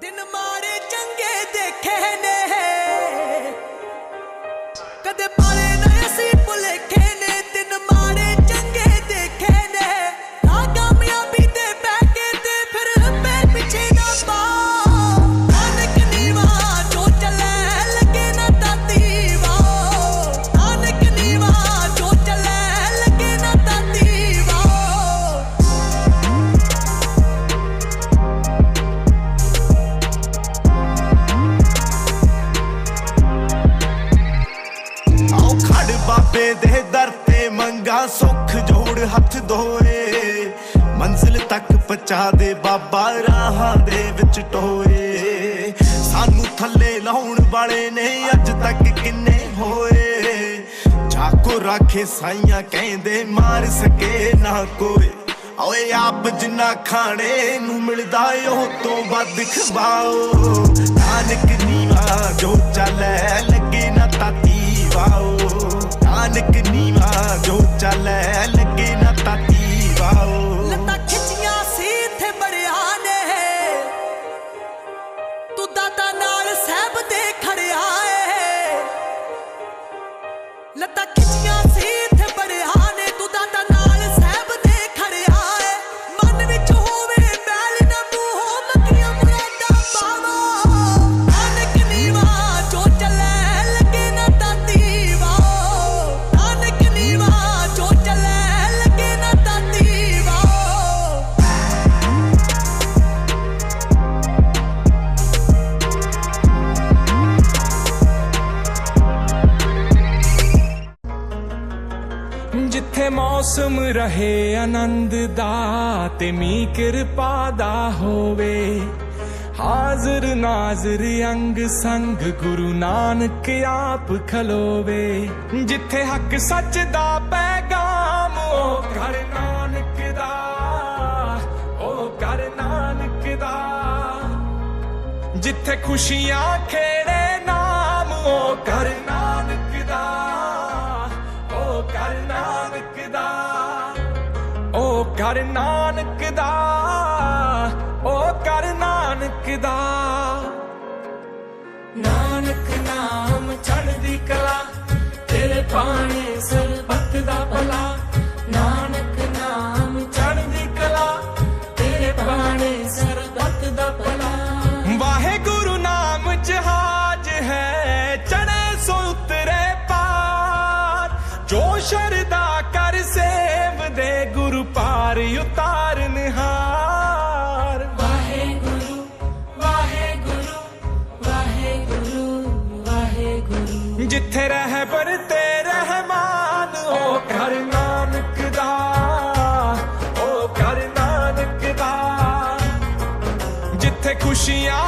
ਦਿਨ ਮਾੜੇ ਤੱਕ ਬਾਬਾ ਰਾਹਾਂ ਦੇ ਵਿੱਚ ਟੋਏ। ਸਾਨੂੰ ਥੱਲੇ ਲਾਉਣ ਵਾਲੇ ਨੇ ਅੱਜ ਤੱਕ ਕਿੰਨੇ ਹੋਏ। ਚਾਕੋ ਰਾਖੇ ਸਾਈਆਂ ਕਹਿੰਦੇ ਮਾਰ ਸਕੇ ਨਾ ਕੋਈ। ਓਏ ਆਪ ਜਿੰਨਾ ਖਾਣੇ ਨੂੰ ਮਿਲਦਾ ਏ, ਉਹ ਤੋਂ ਵੱਧ ਖਵਾਓ। ਮੌਸਮ ਰਹੇ ਆਨੰਦ ਦਾ ਤੇ ਮੀ ਕਿਰਪਾ ਦਾ ਹੋਵੇ। ਹਾਜ਼ਰ ਨਾਜ਼ਰ ਅੰਗ ਸੰਗ ਗੁਰੂ ਨਾਨਕ ਆਪ ਖਲੋਵੇ। ਜਿੱਥੇ ਹੱਕ ਸੱਚ ਦਾ ਪੈਗਾਮ ਉਹ ਕਰ ਨਾਨਕ ਦਾ ਉਹ ਕਰ ਨਾਨਕ ਦਾ। ਜਿੱਥੇ ਖੁਸ਼ੀਆਂ ਖੇੜੇ ਨਾਮ ਉਹ ਕਰ ਉਹ ਕਰ ਨਾਨਕ ਦਾ ਉਹ ਕਰ ਨਾਨਕ ਦਾ। ਨਾਨਕ ਨਾਮ ਚੜ੍ਹਦੀ ਕਲਾ, ਤੇਰੇ ਪਾਣੀ ਸਰਬੱਤ ਦਾ ਭਲਾ। ਨਾਨਕ ਨਾਮ ਜਿੱਥੇ ਰਹਿ ਪਰ ਤੇ ਰਹਿਮਾਨ ਉਹ ਘਰ ਨਾਨਕ ਦਾ ਉਹ ਘਰ ਨਾਨਕ ਦਾ। ਜਿੱਥੇ ਖੁਸ਼ੀਆਂ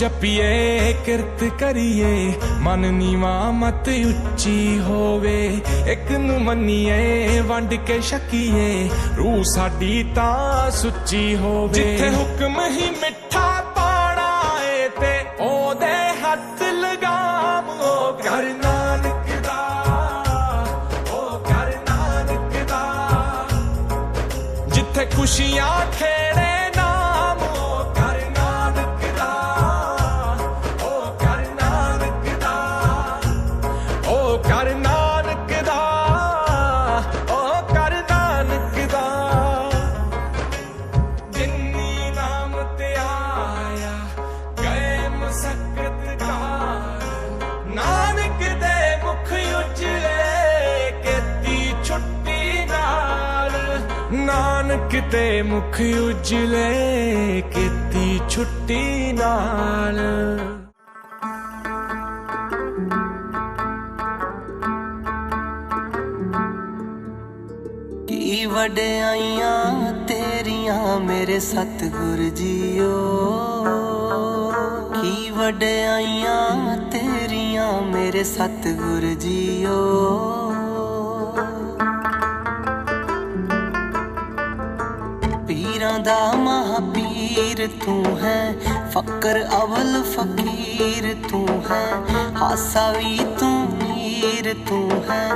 ਜਪੀਏ, ਕਿਰਤ ਕਰੀਏ। ਮਨ ਨੀਵਾ, ਮਤ ਉੱਚੀ ਹੋਵੇ। ਇੱਕ ਨੂੰ ਮੰਨੀਏ, ਵੰਡ ਕੇ ਛਕੀਏ। ਰੂਹ ਸਾਡੀ ਤਾਂ ਸੁੱਚੀ ਹੋਵੇ। ਜਿੱਥੇ ਹੁਕਮ ਹੀ ਮਿੱਠਾ ਪਾਣਾ ਏ, ਤੇ ਉਹਦੇ ਹੱਥ ਲਗਾਮ। ਉਹ ਕਰ ਨਾਨਕ ਦਾ ਉਹ ਕਰ ਨਾਨਕ ਦਾ। ਜਿੱਥੇ ਖੁਸ਼ੀਆਂ ਖੇੜੇ ਕਿਤੇ ਤੇ ਮੁਖ ਉਜਲੇ, ਕੀਤੀ ਛੁੱਟੀ ਨਾਲ। ਕੀ ਵਡਿਆਈਆਂ ਤੇਰੀਆਂ ਮੇਰੇ ਸਤਿਗੁਰ ਜੀਓ? ਕੀ ਕੀ ਵਡਿਆਈਆਂ ਤੇਰੀਆਂ ਮੇਰੇ ਸਤਿਗੁਰ ਜੀਓ? ਦਾ ਮਹਾਪੀਰ ਤੂੰ ਹੈ, ਫਕਰ ਅਵਲ ਫਕੀਰ ਤੂੰ ਹੈ, ਹਾਸਾ ਵੀ ਤੂੰ ਮੀਰ ਤੂੰ ਹੈ,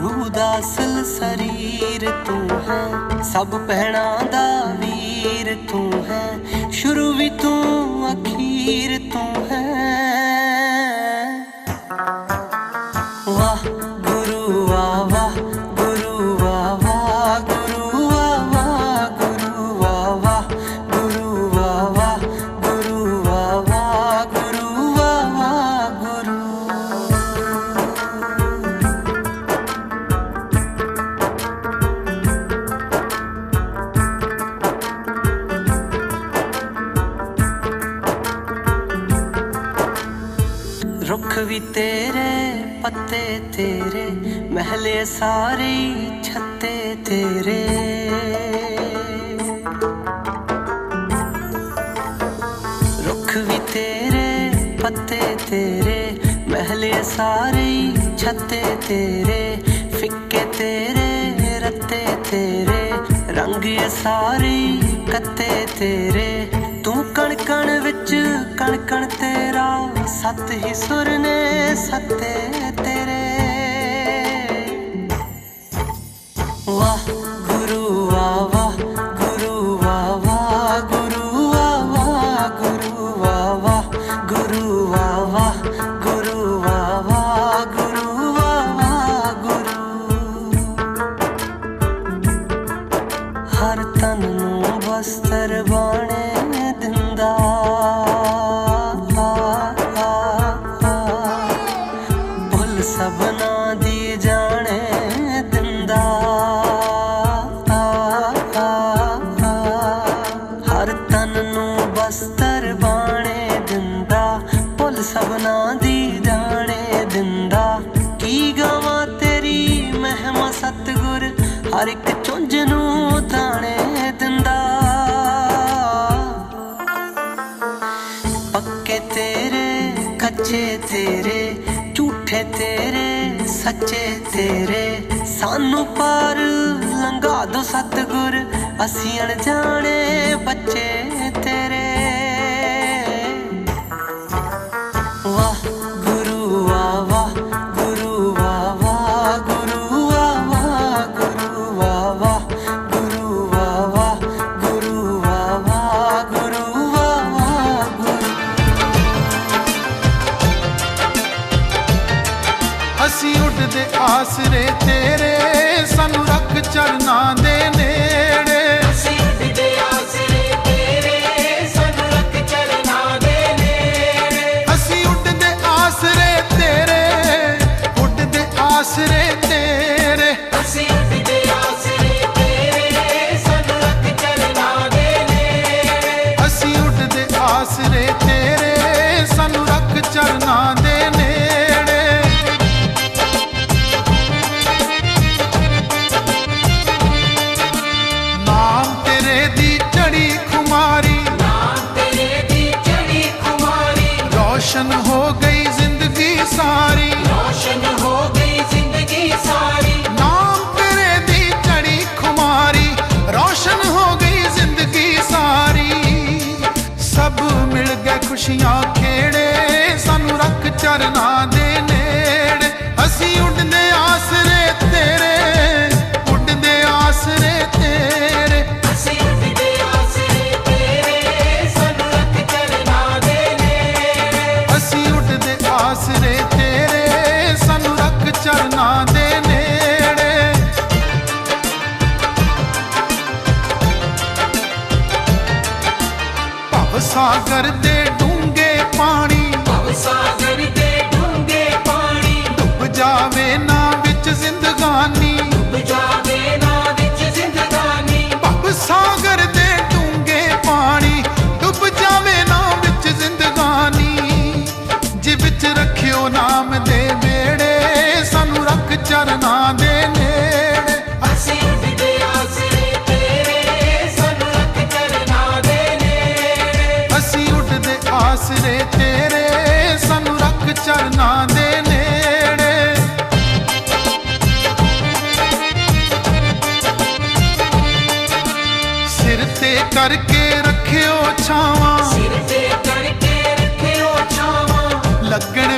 ਰੂਹ ਦਾ ਅਸਲ ਸਰੀਰ ਤੂੰ ਹੈ, ਸਭ ਪਹਿਣਾ ਦਾ ਵੀਰ ਤੂੰ ਹੈ, ਸ਼ੁਰੂ ਵੀ ਤੂੰ ਅਖੀਰ ਤੂੰ ਪੱਤੇ ਤੇਰੇ, ਮਹਿਲੇ ਸਾਰੇ ਛੱਤੇ ਤੇਰੇ। ਰੁੱਖ ਵੀ ਤੇਰੇ, ਪੱਤੇ ਤੇਰੇ, ਮਹਿਲੇ ਸਾਰੇ ਛੱਤੇ ਤੇਰੇ। ਫਿੱਕੇ ਤੇਰੇ, ਰੱਤੇ ਤੇਰੇ, ਰੰਗ ਇਹ ਸਾਰੇ ਕੱਤੇ ਤੇਰੇ। ਤੂੰ ਕਣ ਕਣ ਵਿੱਚ ਕਣ ਕਣ ਤੇਰਾ, ਸੱਤ ਹੀ ਸੁਰ ਨੇ ਸੱਤੇ ਨੂੰ ਬਾਣੇ ਦਿੰਦਾ, ਭੁੱਲ ਸਭਨਾ ਦੀ ਜਾਣੇ ਦਿੰਦਾ। ਕੀ ਗਾਵਾਂ ਤੇਰੀ ਮਹਿਮਾ ਸਤਗੁਰ, ਹਰ ਇੱਕ ਚੁੰਝ ਨੂੰ ਤਾਣੇ ਦਿੰਦਾ। ਪੱਕੇ ਤੇਰੇ, ਕੱਚੇ ਤੇਰੇ, ਝੂਠੇ ਤੇਰੇ, ਸੱਚੇ ਤੇਰੇ। ਸਾਨੂੰ ਪਾਰ ਲੰਘਾ ਦੋ ਸਤਗੁਰ, ਅਸੀਂ ਅਣਜਾਣੇ ਬੱਚੇ ਤੇਰੇ। நான்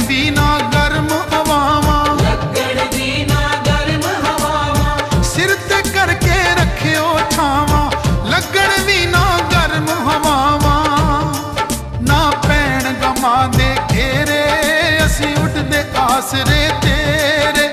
ਨਾ ਗਰਮ ਹਵਾਵਾਂ। ਲੱਗਣ ਦੀ ਨਾ ਗਰਮ ਹਵਾਵਾਂ। ਸਿਰ ਤੇ ਕਰਕੇ ਰੱਖਿਓ ਛਾਵਾਂ। ਲੱਗਣ ਵੀ ਨਾ ਗਰਮ ਹਵਾਵਾਂ। ਨਾ ਪੈਣ ਗਮਾਂ ਦੇ ਘੇਰੇ ਅਸੀਂ ਉੱਡਦੇ ਆਸਰੇ ਤੇਰੇ।